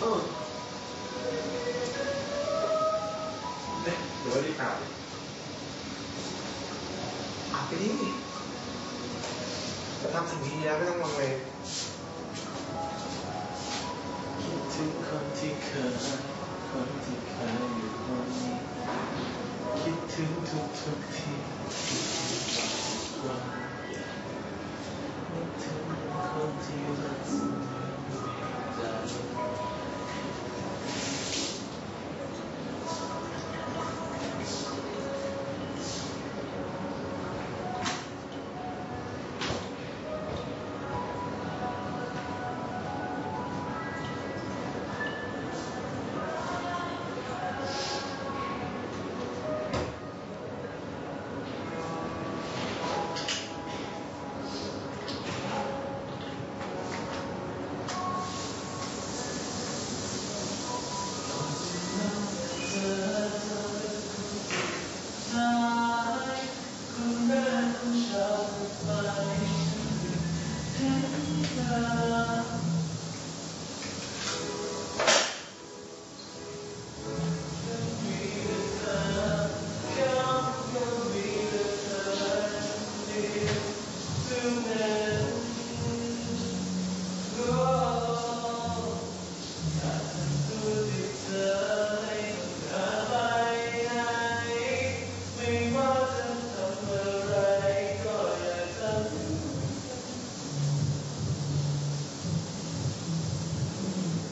เออเอ๊ะรือว่าดีกว่าอาบไปดิจะทำสิ่งนี้แล้วไม่ต้องลังเลคิดถึงคนที่เคยคนที่เคยอยู่คนนี้คิดถึงทุกทุ